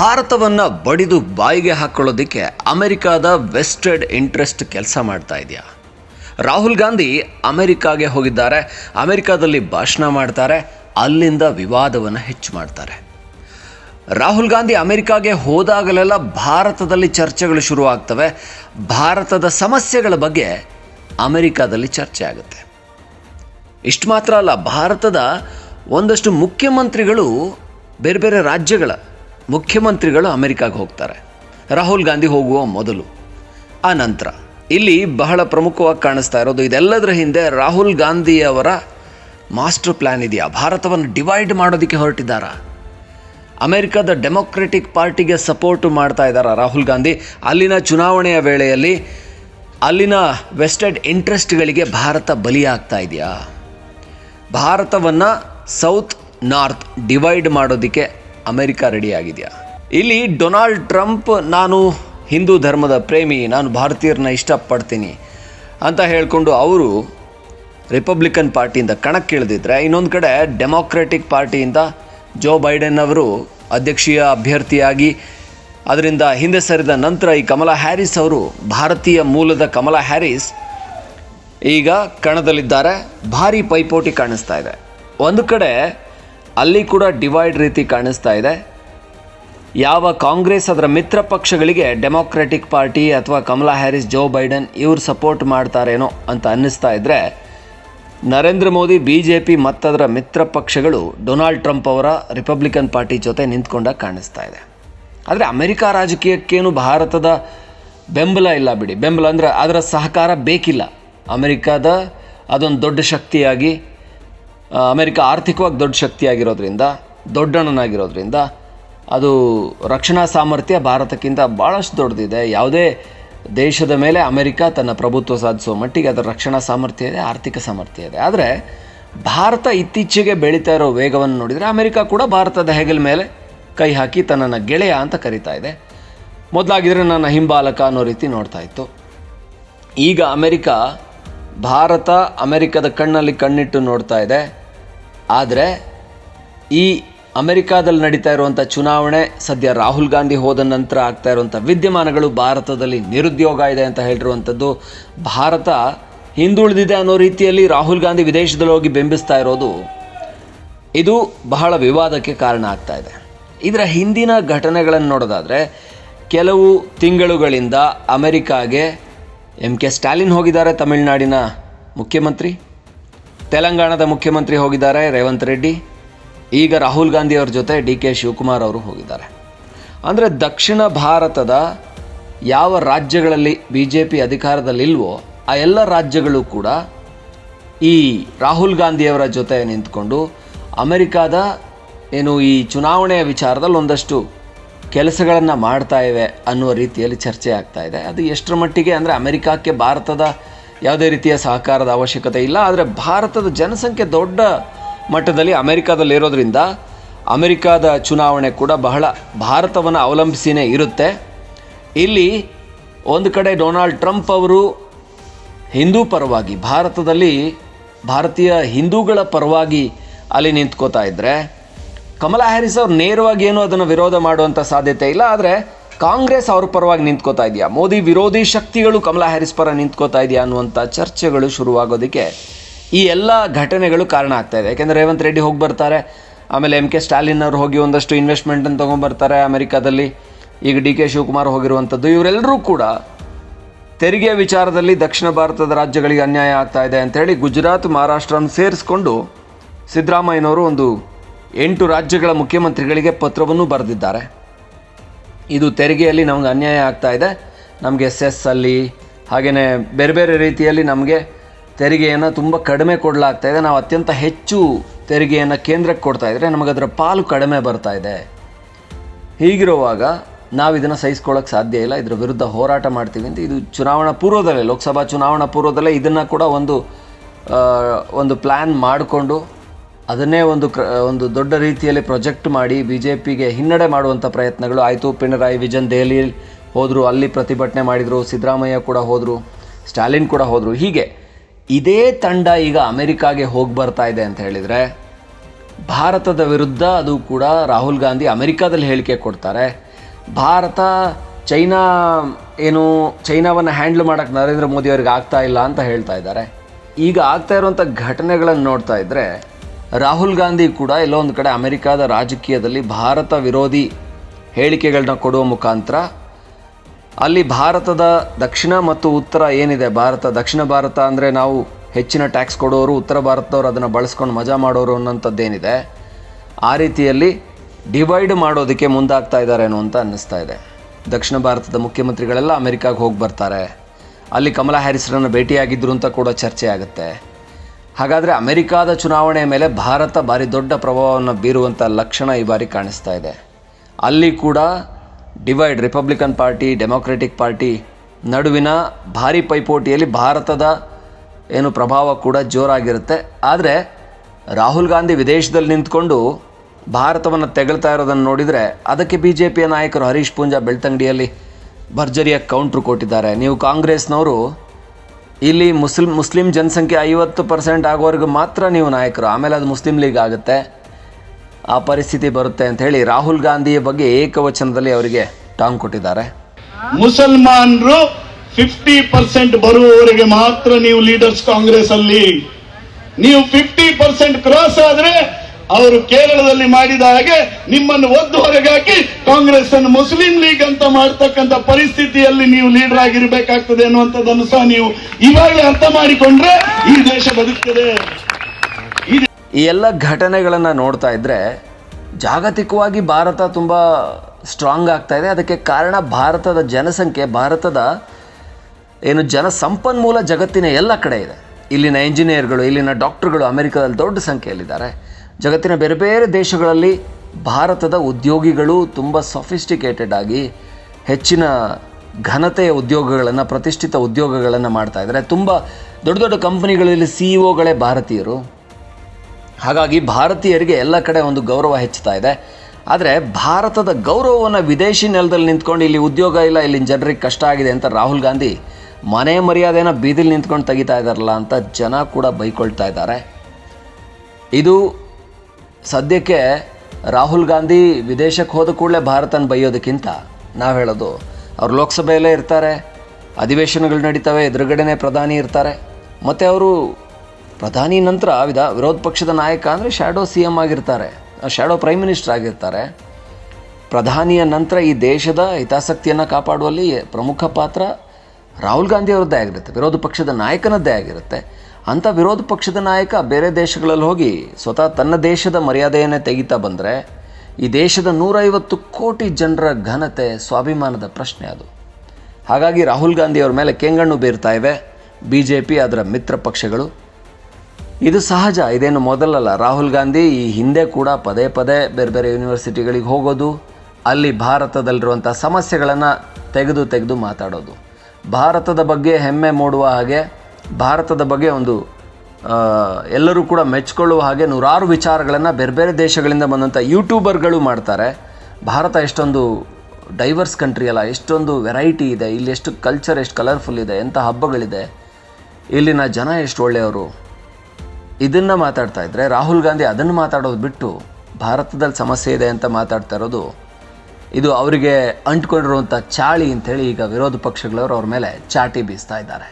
ಭಾರತವನ್ನು ಬಡಿದು ಬಾಯಿಗೆ ಹಾಕೊಳ್ಳೋದಕ್ಕೆ ಅಮೆರಿಕಾದ ವೆಸ್ಟೆಡ್ ಇಂಟ್ರೆಸ್ಟ್ ಕೆಲಸ ಮಾಡ್ತಾ ಇದೆಯಾ? ರಾಹುಲ್ ಗಾಂಧಿ ಅಮೆರಿಕಾಗೆ ಹೋಗಿದ್ದಾರೆ, ಅಮೆರಿಕಾದಲ್ಲಿ ಭಾಷಣ ಮಾಡ್ತಾರೆ, ಅಲ್ಲಿಂದ ವಿವಾದವನ್ನು ಹೆಚ್ಚು ಮಾಡ್ತಾರೆ. ರಾಹುಲ್ ಗಾಂಧಿ ಅಮೆರಿಕಾಗೆ ಹೋದಾಗಲೆಲ್ಲ ಭಾರತದಲ್ಲಿ ಚರ್ಚೆಗಳು ಶುರುವಾಗ್ತವೆ, ಭಾರತದ ಸಮಸ್ಯೆಗಳ ಬಗ್ಗೆ ಅಮೆರಿಕಾದಲ್ಲಿ ಚರ್ಚೆ ಆಗುತ್ತೆ. ಇಷ್ಟು ಮಾತ್ರ ಅಲ್ಲ, ಭಾರತದ ಒಂದಷ್ಟು ಮುಖ್ಯಮಂತ್ರಿಗಳು ಬೇರೆ ಬೇರೆ ರಾಜ್ಯಗಳ ಮುಖ್ಯಮಂತ್ರಿಗಳು ಅಮೆರಿಕಾಗೆ ಹೋಗ್ತಾರೆ. ರಾಹುಲ್ ಗಾಂಧಿ ಹೋಗುವ ಮೊದಲು. ಆ ನಂತರ. ಇಲ್ಲಿ ಬಹಳ ಪ್ರಮುಖವಾಗಿ ಕಾಣಿಸ್ತಾ ಇರೋದು ಇದೆಲ್ಲದರ ಹಿಂದೆ ರಾಹುಲ್ ಗಾಂಧಿಯವರ ಮಾಸ್ಟರ್ ಪ್ಲ್ಯಾನ್ ಇದೆಯಾ? ಭಾರತವನ್ನು ಡಿವೈಡ್ ಮಾಡೋದಕ್ಕೆ ಹೊರಟಿದ್ದಾರ? ಅಮೆರಿಕದ ಡೆಮೊಕ್ರೆಟಿಕ್ ಪಾರ್ಟಿಗೆ ಸಪೋರ್ಟ್ ಮಾಡ್ತಾ ಇದ್ದಾರೆ ರಾಹುಲ್ ಗಾಂಧಿ? ಅಲ್ಲಿನ ಚುನಾವಣೆಯ ವೇಳೆಯಲ್ಲಿ ಅಲ್ಲಿನ ವೆಸ್ಟೆಡ್ ಇಂಟ್ರೆಸ್ಟ್ಗಳಿಗೆ ಭಾರತ ಬಲಿಯಾಗ್ತಾ ಇದೆಯಾ? ಭಾರತವನ್ನು ಸೌತ್ ನಾರ್ತ್ ಡಿವೈಡ್ ಮಾಡೋದಕ್ಕೆ ಅಮೆರಿಕ ರೆಡಿಯಾಗಿದೆಯಾ? ಇಲ್ಲಿ ಡೊನಾಲ್ಡ್ ಟ್ರಂಪ್, ನಾನು ಹಿಂದೂ ಧರ್ಮದ ಪ್ರೇಮಿ, ನಾನು ಭಾರತೀಯರನ್ನ ಇಷ್ಟಪಡ್ತೀನಿ ಅಂತ ಹೇಳಿಕೊಂಡು ಅವರು ರಿಪಬ್ಲಿಕನ್ ಪಾರ್ಟಿಯಿಂದ ಕಣಕ್ಕಿಳಿದಿದ್ರೆ, ಇನ್ನೊಂದು ಕಡೆ ಡೆಮೋಕ್ರೆಟಿಕ್ ಪಾರ್ಟಿಯಿಂದ ಜೋ ಬೈಡೆನ್ ಅವರು ಅಧ್ಯಕ್ಷೀಯ ಅಭ್ಯರ್ಥಿಯಾಗಿ, ಅದರಿಂದ ಹಿಂದೆ ಸರಿದ ನಂತರ ಈ ಕಮಲಾ ಹ್ಯಾರಿಸ್ ಅವರು, ಭಾರತೀಯ ಮೂಲದ ಕಮಲಾ ಹ್ಯಾರಿಸ್, ಈಗ ಕಣದಲ್ಲಿದ್ದಾರೆ. ಭಾರಿ ಪೈಪೋಟಿ ಕಾಣಿಸ್ತಾ ಇದೆ. ಒಂದು ಕಡೆ ಅಲ್ಲಿ ಕೂಡ ಡಿವೈಡ್ ರೀತಿ ಕಾಣಿಸ್ತಾ ಇದೆ. ಯಾವ ಕಾಂಗ್ರೆಸ್ ಅದರ ಮಿತ್ರ ಪಕ್ಷಗಳಿಗೆ ಡೆಮೋಕ್ರೆಟಿಕ್ ಪಾರ್ಟಿ ಅಥವಾ ಕಮಲಾ ಹ್ಯಾರಿಸ್ ಜೋ ಬೈಡನ್ ಇವ್ರು ಸಪೋರ್ಟ್ ಮಾಡ್ತಾರೇನೋ ಅಂತ ಅನ್ನಿಸ್ತಾ ಇದ್ದರೆ Narendra Modi B J P ಮತ್ತದರ ಮಿತ್ರ ಪಕ್ಷಗಳು ಡೊನಾಲ್ಡ್ ಟ್ರಂಪ್ ಅವರ ರಿಪಬ್ಲಿಕನ್ ಪಾರ್ಟಿ ಜೊತೆ ನಿಂತ್ಕೊಂಡಾಗ ಕಾಣಿಸ್ತಾ ಇದೆ. ಆದರೆ ಅಮೆರಿಕ ರಾಜಕೀಯಕ್ಕೇನು ಭಾರತದ ಬೆಂಬಲ ಇಲ್ಲ ಬಿಡಿ. ಬೆಂಬಲ ಅಂದರೆ ಅದರ ಸಹಕಾರ ಬೇಕಿಲ್ಲ. ಅಮೆರಿಕದ ಅದೊಂದು ದೊಡ್ಡ ಶಕ್ತಿಯಾಗಿ ಅಮೆರಿಕ ಆರ್ಥಿಕವಾಗಿ ದೊಡ್ಡ ಶಕ್ತಿಯಾಗಿರೋದ್ರಿಂದ, ದೊಡ್ಡಣ್ಣನಾಗಿರೋದ್ರಿಂದ, ಅದು ರಕ್ಷಣಾ ಸಾಮರ್ಥ್ಯ ಭಾರತಕ್ಕಿಂತ ಭಾಳಷ್ಟು ದೊಡ್ಡದಿದೆ. ಯಾವುದೇ ದೇಶದ ಮೇಲೆ ಅಮೆರಿಕ ತನ್ನ ಪ್ರಭುತ್ವ ಸಾಧಿಸುವ ಮಟ್ಟಿಗೆ ಅದರ ರಕ್ಷಣಾ ಸಾಮರ್ಥ್ಯ ಇದೆ, ಆರ್ಥಿಕ ಸಾಮರ್ಥ್ಯ ಇದೆ. ಆದರೆ ಭಾರತ ಇತ್ತೀಚೆಗೆ ಬೆಳೀತಾ ಇರೋ ವೇಗವನ್ನು ನೋಡಿದರೆ ಅಮೆರಿಕ ಕೂಡ ಭಾರತದ ಹೆಗಲ ಮೇಲೆ ಕೈ ಹಾಕಿ ತನ್ನನ್ನು ಗೆಳೆಯ ಅಂತ ಕರಿತಾ ಇದೆ. ಮೊದಲಾಗಿದ್ದರೆ ನನ್ನ ಹಿಂಬಾಲಕ ಅನ್ನೋ ರೀತಿ ನೋಡ್ತಾ ಇತ್ತು. ಈಗ ಅಮೆರಿಕ, ಭಾರತ ಅಮೆರಿಕದ ಕಣ್ಣಲ್ಲಿ ಕಣ್ಣಿಟ್ಟು ನೋಡ್ತಾ ಇದೆ. ಆದರೆ ಈ ಅಮೆರಿಕಾದಲ್ಲಿ ನಡೀತಾ ಇರುವಂಥ ಚುನಾವಣೆ, ಸದ್ಯ ರಾಹುಲ್ ಗಾಂಧಿ ಹೋದ ನಂತರ ಆಗ್ತಾ ಇರುವಂಥ ವಿದ್ಯಮಾನಗಳು ಭಾರತದಲ್ಲಿ ನಿರುದ್ಯೋಗ ಇದೆ ಅಂತ ಹೇಳಿರುವಂಥದ್ದು ಭಾರತ ಹಿಂದುಳಿದಿದೆ ಅನ್ನೋ ರೀತಿಯಲ್ಲಿ ರಾಹುಲ್ ಗಾಂಧಿ ವಿದೇಶದಲ್ಲಿ ಹೋಗಿ ಬೆಂಬಿಸ್ತಾ ಇರೋದು ಇದು ಬಹಳ ವಿವಾದಕ್ಕೆ ಕಾರಣ ಆಗ್ತಾ ಇದೆ. ಇದರ ಹಿಂದಿನ ಘಟನೆಗಳನ್ನು ನೋಡೋದಾದರೆ, ಕೆಲವು ತಿಂಗಳುಗಳಿಂದ ಅಮೆರಿಕಾಗೆ ಎಂ ಕೆ ಸ್ಟಾಲಿನ್ ಹೋಗಿದ್ದಾರೆ ತಮಿಳುನಾಡಿನ ಮುಖ್ಯಮಂತ್ರಿ. ತೆಲಂಗಾಣದ ಮುಖ್ಯಮಂತ್ರಿ ಹೋಗಿದ್ದಾರೆ ರೇವಂತ್ ರೆಡ್ಡಿ. ಈಗ ರಾಹುಲ್ ಗಾಂಧಿ ಅವ್ರ ಜೊತೆ ಡಿ ಕೆ ಶಿವಕುಮಾರ್ ಅವರು ಹೋಗಿದ್ದಾರೆ. ಅಂದರೆ ದಕ್ಷಿಣ ಭಾರತದ ಯಾವ ರಾಜ್ಯಗಳಲ್ಲಿ ಬಿ ಜೆ ಪಿ ಅಧಿಕಾರದಲ್ಲಿಲ್ವೋ ಆ ಎಲ್ಲ ರಾಜ್ಯಗಳು ಕೂಡ ಈ ರಾಹುಲ್ ಗಾಂಧಿಯವರ ಜೊತೆ ನಿಂತ್ಕೊಂಡು ಅಮೆರಿಕಾದ ಏನು ಈ ಚುನಾವಣೆಯ ವಿಚಾರದಲ್ಲಿ ಒಂದಷ್ಟು ಕೆಲಸಗಳನ್ನು ಮಾಡ್ತಾ ಇವೆ ಅನ್ನುವ ರೀತಿಯಲ್ಲಿ ಚರ್ಚೆ ಆಗ್ತಾ ಇದೆ. ಅದು ಎಷ್ಟರ ಮಟ್ಟಿಗೆ ಅಂದರೆ ಅಮೆರಿಕಕ್ಕೆ ಭಾರತದ ಯಾವುದೇ ರೀತಿಯ ಸಹಕಾರದ ಅವಶ್ಯಕತೆ ಇಲ್ಲ. ಆದರೆ ಭಾರತದ ಜನಸಂಖ್ಯೆ ದೊಡ್ಡ ಮಟ್ಟದಲ್ಲಿ ಅಮೆರಿಕಾದಲ್ಲಿ ಇರೋದ್ರಿಂದ ಅಮೆರಿಕಾದ ಚುನಾವಣೆ ಕೂಡ ಬಹಳ ಭಾರತವನ್ನು ಅವಲಂಬಿಸಿನೇ ಇರುತ್ತೆ. ಇಲ್ಲಿ ಒಂದು ಕಡೆ ಡೊನಾಲ್ಡ್ ಟ್ರಂಪ್ ಅವರು ಹಿಂದೂ ಪರವಾಗಿ, ಭಾರತದಲ್ಲಿ ಭಾರತೀಯ ಹಿಂದೂಗಳ ಪರವಾಗಿ ಅಲ್ಲಿ ನಿಂತ್ಕೋತಾ ಇದ್ದರೆ ಕಮಲಾ ಹ್ಯಾರಿಸ್ ಅವ್ರು ನೇರವಾಗಿ ಏನು ಅದನ್ನು ವಿರೋಧ ಮಾಡುವಂಥ ಸಾಧ್ಯತೆ ಇಲ್ಲ, ಆದರೆ ಕಾಂಗ್ರೆಸ್ ಅವ್ರ ಪರವಾಗಿ ನಿಂತ್ಕೋತಾ ಇದೆಯಾ? ಮೋದಿ ವಿರೋಧಿ ಶಕ್ತಿಗಳು ಕಮಲಾ ಹ್ಯಾರಿಸ್ ಪರ ನಿಂತ್ಕೋತಾ ಇದೆಯಾ ಅನ್ನುವಂಥ ಚರ್ಚೆಗಳು ಶುರುವಾಗೋದಕ್ಕೆ ಈ ಎಲ್ಲ ಘಟನೆಗಳು ಕಾರಣ ಆಗ್ತಾ ಇದೆ. ಯಾಕೆಂದರೆ ರೇವಂತ್ ರೆಡ್ಡಿ ಹೋಗಿ ಬರ್ತಾರೆ, ಆಮೇಲೆ ಎಂ ಕೆ ಸ್ಟಾಲಿನ್ ಅವರು ಹೋಗಿ ಒಂದಷ್ಟು ಇನ್ವೆಸ್ಟ್ಮೆಂಟನ್ನು ತೊಗೊಂಡ್ಬರ್ತಾರೆ ಅಮೆರಿಕಾದಲ್ಲಿ. ಈಗ ಡಿ ಕೆ ಶಿವಕುಮಾರ್ ಹೋಗಿರುವಂಥದ್ದು ಇವರೆಲ್ಲರೂ ಕೂಡ ತೆರಿಗೆ ವಿಚಾರದಲ್ಲಿ ದಕ್ಷಿಣ ಭಾರತದ ರಾಜ್ಯಗಳಿಗೆ ಅನ್ಯಾಯ ಆಗ್ತಾ ಇದೆ ಅಂತೇಳಿ ಗುಜರಾತ್ ಮಹಾರಾಷ್ಟ್ರನ ಸೇರಿಸ್ಕೊಂಡು ಸಿದ್ದರಾಮಯ್ಯನವರು ಒಂದು ಎಂಟು ರಾಜ್ಯಗಳ ಮುಖ್ಯಮಂತ್ರಿಗಳಿಗೆ ಪತ್ರವನ್ನು ಬರೆದಿದ್ದಾರೆ. ಇದು ತೆರಿಗೆಯಲ್ಲಿ ನಮಗೆ ಅನ್ಯಾಯ ಆಗ್ತಾ ಇದೆ. ನಮಗೆ ಸೆಸ್ ಅಲ್ಲಿ ಹಾಗೆಯೇ ಬೇರೆ ಬೇರೆ ರೀತಿಯಲ್ಲಿ ನಮಗೆ ತೆರಿಗೆಯನ್ನು ತುಂಬ ಕಡಿಮೆ ಕೊಡಲಾಗ್ತಾ ಇದೆ. ನಾವು ಅತ್ಯಂತ ಹೆಚ್ಚು ತೆರಿಗೆಯನ್ನು ಕೇಂದ್ರಕ್ಕೆ ಕೊಡ್ತಾ ಇದ್ದರೆ ಅದರ ಪಾಲು ಕಡಿಮೆ ಬರ್ತಾ ಇದೆ. ಹೀಗಿರುವಾಗ ನಾವು ಇದನ್ನು ಸಹಿಸ್ಕೊಳ್ಳೋಕ್ಕೆ ಸಾಧ್ಯ ಇಲ್ಲ. ಇದರ ವಿರುದ್ಧ ಹೋರಾಟ ಮಾಡ್ತೀವಿ ಅಂತ ಇದು ಚುನಾವಣಾ ಪೂರ್ವದಲ್ಲೇ, ಲೋಕಸಭಾ ಚುನಾವಣಾ ಪೂರ್ವದಲ್ಲೇ ಇದನ್ನು ಕೂಡ ಒಂದು ಒಂದು ಪ್ಲ್ಯಾನ್ ಮಾಡಿಕೊಂಡು ಅದನ್ನೇ ಒಂದು ಕ್ರ, ಒಂದು ದೊಡ್ಡ ರೀತಿಯಲ್ಲಿ ಪ್ರೊಜೆಕ್ಟ್ ಮಾಡಿ ಬಿ ಜೆ ಪಿಗೆ ಹಿನ್ನಡೆ ಮಾಡುವಂಥ ಪ್ರಯತ್ನಗಳು ಆಯಿತು. ಪಿಣರಾಯಿ ವಿಜನ್ ದೆಹಲಿಯಲ್ಲಿ ಹೋದರು, ಅಲ್ಲಿ ಪ್ರತಿಭಟನೆ ಮಾಡಿದರು, ಸಿದ್ದರಾಮಯ್ಯ ಕೂಡ ಹೋದರು, ಸ್ಟಾಲಿನ್ ಕೂಡ ಹೋದರು. ಹೀಗೆ ಇದೇ ತಂಡ ಈಗ ಅಮೆರಿಕಾಗೆ ಹೋಗಿ ಬರ್ತಾ ಇದೆ ಅಂತ ಹೇಳಿದರೆ, ಭಾರತದ ವಿರುದ್ಧ ಅದು ಕೂಡ ರಾಹುಲ್ ಗಾಂಧಿ ಅಮೆರಿಕಾದಲ್ಲಿ ಹೇಳಿಕೆ ಕೊಡ್ತಾರೆ. ಭಾರತ ಚೈನಾ ಏನು ಚೈನಾವನ್ನು ಹ್ಯಾಂಡ್ಲ್ ಮಾಡೋಕ್ಕೆ ನರೇಂದ್ರ ಮೋದಿ ಅವ್ರಿಗೆ ಆಗ್ತಾ ಇಲ್ಲ ಅಂತ ಹೇಳ್ತಾ ಇದ್ದಾರೆ. ಈಗ ಆಗ್ತಾ ಇರುವಂಥ ಘಟನೆಗಳನ್ನು ನೋಡ್ತಾ ಇದ್ದರೆ ರಾಹುಲ್ ಗಾಂಧಿ ಕೂಡ ಎಲ್ಲೋ ಒಂದು ಕಡೆ ಅಮೆರಿಕಾದ ರಾಜಕೀಯದಲ್ಲಿ ಭಾರತ ವಿರೋಧಿ ಹೇಳಿಕೆಗಳನ್ನ ಕೊಡುವ ಮುಖಾಂತರ ಅಲ್ಲಿ ಭಾರತದ ದಕ್ಷಿಣ ಮತ್ತು ಉತ್ತರ ಏನಿದೆ? ಭಾರತ, ದಕ್ಷಿಣ ಭಾರತ ಅಂದರೆ ನಾವು ಹೆಚ್ಚಿನ ಟ್ಯಾಕ್ಸ್ ಕೊಡೋರು, ಉತ್ತರ ಭಾರತದವರು ಅದನ್ನು ಬಳಸ್ಕೊಂಡು ಮಜಾ ಮಾಡೋರು ಅನ್ನೋಂಥದ್ದೇನಿದೆ? ಆ ರೀತಿಯಲ್ಲಿ ಡಿವೈಡ್ ಮಾಡೋದಕ್ಕೆ ಮುಂದಾಗ್ತಾ ಇದ್ದಾರೇನೋ ಅಂತ ಅನ್ನಿಸ್ತಾ ಇದೆ. ದಕ್ಷಿಣ ಭಾರತದ ಮುಖ್ಯಮಂತ್ರಿಗಳೆಲ್ಲ ಅಮೆರಿಕಾಗೆ ಹೋಗಿ ಬರ್ತಾರೆ. ಅಲ್ಲಿ ಕಮಲಾ ಹ್ಯಾರಿಸ್ರನ್ನು ಭೇಟಿಯಾಗಿದ್ದರು ಅಂತ ಕೂಡ ಚರ್ಚೆ ಆಗುತ್ತೆ. ಹಾಗಾದರೆ ಅಮೆರಿಕಾದ ಚುನಾವಣೆಯ ಮೇಲೆ ಭಾರತ ಭಾರಿ ದೊಡ್ಡ ಪ್ರಭಾವವನ್ನು ಬೀರುವಂಥ ಲಕ್ಷಣ ಈ ಬಾರಿ ಕಾಣಿಸ್ತಾ ಇದೆ. ಅಲ್ಲಿ ಕೂಡ divide Republican party, Democratic party ನಡುವಿನ ಭಾರಿ ಪೈಪೋಟಿಯಲ್ಲಿ ಭಾರತದ ಏನು ಪ್ರಭಾವ ಕೂಡ ಜೋರಾಗಿರುತ್ತೆ. ಆದರೆ ರಾಹುಲ್ ಗಾಂಧಿ ವಿದೇಶದಲ್ಲಿ ನಿಂತ್ಕೊಂಡು ಭಾರತವನ್ನು ತೆಗಳ್ತಾ ಇರೋದನ್ನು ನೋಡಿದರೆ ಅದಕ್ಕೆ ಬಿ ಜೆ ಪಿಯ ನಾಯಕರು ಹರೀಶ್ ಪೂಂಜಾ ಬೆಳ್ತಂಗಡಿಯಲ್ಲಿ ಭರ್ಜರಿಯ ಕೌಂಟ್ರು ಕೊಟ್ಟಿದ್ದಾರೆ. ನೀವು ಕಾಂಗ್ರೆಸ್ನವರು ಇಲ್ಲಿ ಮುಸ್ಲಿಂ ಮುಸ್ಲಿಂ ಜನಸಂಖ್ಯೆ ಐವತ್ತು ಪರ್ಸೆಂಟ್ ಆಗೋವರೆಗೂ ಮಾತ್ರ ನೀವು ನಾಯಕರು. ಆಮೇಲೆ ಅದು ಮುಸ್ಲಿಂ ಲೀಗ್ ಆಗುತ್ತೆ. ಆ ಪರಿಸ್ಥಿತಿ ಬರುತ್ತೆ ಅಂತ ಹೇಳಿ ರಾಹುಲ್ ಗಾಂಧಿಯ ಬಗ್ಗೆ ಏಕವಚನದಲ್ಲಿ ಅವರಿಗೆ ಟಾಂಗ್ ಕೊಟ್ಟಿದ್ದಾರೆ. ಮುಸಲ್ಮಾನರು ಫಿಫ್ಟಿ ಪರ್ಸೆಂಟ್ ಬರುವವರೆಗೆ ಮಾತ್ರ ನೀವು ಲೀಡರ್ಸ್ ಕಾಂಗ್ರೆಸ್ ಅಲ್ಲಿ ನೀವು ಫಿಫ್ಟಿ ಪರ್ಸೆಂಟ್ ಕ್ರಾಸ್ ಆದ್ರೆ ಅವರು ಕೇರಳದಲ್ಲಿ ಮಾಡಿದ ಹಾಗೆ ನಿಮ್ಮನ್ನು ಒದ್ದು ಹೊರಗಾಕಿ ಕಾಂಗ್ರೆಸ್ ಅನ್ನು ಮುಸ್ಲಿಂ ಲೀಗ್ ಅಂತ ಮಾಡ್ತಕ್ಕಂಥ ಪರಿಸ್ಥಿತಿಯಲ್ಲಿ ನೀವು ಲೀಡರ್ ಆಗಿರ್ಬೇಕಾಗ್ತದೆ ಅನ್ನುವಂಥದ್ದನ್ನು ಸಹ ನೀವು ಇವಾಗಲೇ ಅರ್ಥ ಮಾಡಿಕೊಂಡ್ರೆ ಈ ದೇಶ ಬದುಕ್ತದೆ. ಈ ಎಲ್ಲ ಘಟನೆಗಳನ್ನು ನೋಡ್ತಾ ಇದ್ರೆ ಜಾಗತಿಕವಾಗಿ ಭಾರತ ತುಂಬ ಸ್ಟ್ರಾಂಗ್ ಆಗ್ತಾ ಇದೆ. ಅದಕ್ಕೆ ಕಾರಣ ಭಾರತದ ಜನಸಂಖ್ಯೆ, ಭಾರತದ ಏನು ಜನ ಸಂಪನ್ಮೂಲ ಜಗತ್ತಿನ ಎಲ್ಲ ಕಡೆ ಇದೆ. ಇಲ್ಲಿನ ಇಂಜಿನಿಯರ್ಗಳು ಇಲ್ಲಿನ ಡಾಕ್ಟರ್ಗಳು ಅಮೆರಿಕದಲ್ಲಿ ದೊಡ್ಡ ಸಂಖ್ಯೆಯಲ್ಲಿದ್ದಾರೆ. ಜಗತ್ತಿನ ಬೇರೆ ಬೇರೆ ದೇಶಗಳಲ್ಲಿ ಭಾರತದ ಉದ್ಯೋಗಿಗಳು ತುಂಬ ಸೊಫಿಸ್ಟಿಕೇಟೆಡ್ ಆಗಿ ಹೆಚ್ಚಿನ ಘನತೆಯ ಉದ್ಯೋಗಗಳನ್ನು, ಪ್ರತಿಷ್ಠಿತ ಉದ್ಯೋಗಗಳನ್ನು ಮಾಡ್ತಾ ಇದ್ದಾರೆ. ತುಂಬ ದೊಡ್ಡ ದೊಡ್ಡ ಕಂಪನಿಗಳಲ್ಲಿ ಸಿ ಇ ಒಗಳೇ ಭಾರತೀಯರು. ಹಾಗಾಗಿ ಭಾರತೀಯರಿಗೆ ಎಲ್ಲ ಕಡೆ ಒಂದು ಗೌರವ ಹೆಚ್ಚುತ್ತಾ ಇದೆ. ಆದರೆ ಭಾರತದ ಗೌರವವನ್ನು ವಿದೇಶಿ ನೆಲದಲ್ಲಿ ನಿಂತ್ಕೊಂಡು ಇಲ್ಲಿ ಉದ್ಯೋಗ ಇಲ್ಲ, ಇಲ್ಲಿನ ಜನರಿಗೆ ಕಷ್ಟ ಆಗಿದೆ ಅಂತ ರಾಹುಲ್ ಗಾಂಧಿ ಮನೆ ಮರ್ಯಾದೆನ ಬೀದಿಲಿ ನಿಂತ್ಕೊಂಡು ತೆಗಿತಾ ಇದ್ದಾರಲ್ಲ ಅಂತ ಜನ ಕೂಡ ಬೈಕೊಳ್ತಾ ಇದ್ದಾರೆ. ಇದು ಸದ್ಯಕ್ಕೆ ರಾಹುಲ್ ಗಾಂಧಿ ವಿದೇಶಕ್ಕೆ ಹೋದ ಕೂಡಲೇ ಭಾರತನ ಬೈಯೋದಕ್ಕಿಂತ ನಾವು ಹೇಳೋದು, ಅವ್ರು ಲೋಕಸಭೆಯಲ್ಲೇ ಇರ್ತಾರೆ, ಅಧಿವೇಶನಗಳು ನಡೀತವೆ, ಎದುರುಗಡೆನೇ ಪ್ರಧಾನಿ ಇರ್ತಾರೆ. ಮತ್ತು ಅವರು ಪ್ರಧಾನಿ ನಂತರ ವಿಧ ವಿರೋಧ ಪಕ್ಷದ ನಾಯಕ ಅಂದರೆ ಶ್ಯಾಡೋ ಸಿ ಎಂ ಆಗಿರ್ತಾರೆ ಶ್ಯಾಡೋ ಪ್ರೈಮ್ ಮಿನಿಸ್ಟರ್ ಆಗಿರ್ತಾರೆ. ಪ್ರಧಾನಿಯ ನಂತರ ಈ ದೇಶದ ಹಿತಾಸಕ್ತಿಯನ್ನು ಕಾಪಾಡುವಲ್ಲಿ ಪ್ರಮುಖ ಪಾತ್ರ ರಾಹುಲ್ ಗಾಂಧಿ ಅವರದ್ದೇ ಆಗಿರುತ್ತೆ, ವಿರೋಧ ಪಕ್ಷದ ನಾಯಕನದ್ದೇ ಆಗಿರುತ್ತೆ. ಅಂಥ ವಿರೋಧ ಪಕ್ಷದ ನಾಯಕ ಬೇರೆ ದೇಶಗಳಲ್ಲಿ ಹೋಗಿ ಸ್ವತಃ ತನ್ನ ದೇಶದ ಮರ್ಯಾದೆಯನ್ನೇ ತೆಗಿತಾ ಬಂದರೆ ಈ ದೇಶದ ನೂರೈವತ್ತು ಕೋಟಿ ಜನರ ಘನತೆ ಸ್ವಾಭಿಮಾನದ ಪ್ರಶ್ನೆ ಅದು. ಹಾಗಾಗಿ ರಾಹುಲ್ ಗಾಂಧಿ ಅವರ ಮೇಲೆ ಕೆಂಗಣ್ಣು ಬೀರ್ತಾ ಇವೆ ಬಿ ಜೆ ಪಿ ಅದರ ಮಿತ್ರ ಪಕ್ಷಗಳು. ಇದು ಸಹಜ, ಇದೇನು ಮೊದಲಲ್ಲ. ರಾಹುಲ್ ಗಾಂಧಿ ಈ ಹಿಂದೆ ಕೂಡ ಪದೇ ಪದೇ ಬೇರೆ ಬೇರೆ ಯೂನಿವರ್ಸಿಟಿಗಳಿಗೆ ಹೋಗೋದು, ಅಲ್ಲಿ ಭಾರತದಲ್ಲಿರುವಂಥ ಸಮಸ್ಯೆಗಳನ್ನು ತೆಗೆದು ತೆಗೆದು ಮಾತಾಡೋದು. ಭಾರತದ ಬಗ್ಗೆ ಹೆಮ್ಮೆ ಮೂಡುವ ಹಾಗೆ ಭಾರತದ ಬಗ್ಗೆ ಒಂದು ಎಲ್ಲರೂ ಕೂಡ ಮೆಚ್ಚಿಕೊಳ್ಳುವ ಹಾಗೆ ನೂರಾರು ವಿಚಾರಗಳನ್ನು ಬೇರೆ ಬೇರೆ ದೇಶಗಳಿಂದ ಬಂದಂಥ ಯೂಟ್ಯೂಬರ್ಗಳು ಮಾಡ್ತಾರೆ. ಭಾರತ ಎಷ್ಟೊಂದು ಡೈವರ್ಸ್ ಕಂಟ್ರಿ ಅಲ್ಲ, ಎಷ್ಟೊಂದು ವೆರೈಟಿ ಇದೆ, ಇಲ್ಲಿ ಎಷ್ಟು ಕಲ್ಚರ್ ಎಷ್ಟು ಕಲರ್ಫುಲ್ ಇದೆ ಎಂಥ ಹಬ್ಬಗಳಿದೆ, ಇಲ್ಲಿನ ಜನ ಎಷ್ಟು ಒಳ್ಳೆಯವರು. ಇದನ್ನು ಮಾತಾಡ್ತಾ ಇದ್ದರೆ ರಾಹುಲ್ ಗಾಂಧಿ ಅದನ್ನು ಮಾತಾಡೋದು ಬಿಟ್ಟು ಭಾರತದಲ್ಲಿ ಸಮಸ್ಯೆ ಇದೆ ಅಂತ ಮಾತಾಡ್ತಾ ಇರೋದು, ಇದು ಅವರಿಗೆ ಅಂಟ್ಕೊಂಡಿರುವಂಥ ಚಾಳಿ ಅಂಥೇಳಿ ಈಗ ವಿರೋಧ ಪಕ್ಷಗಳವರು ಅವ್ರ ಮೇಲೆ ಚಾಟಿ ಬೀಸ್ತಾ ಇದ್ದಾರೆ.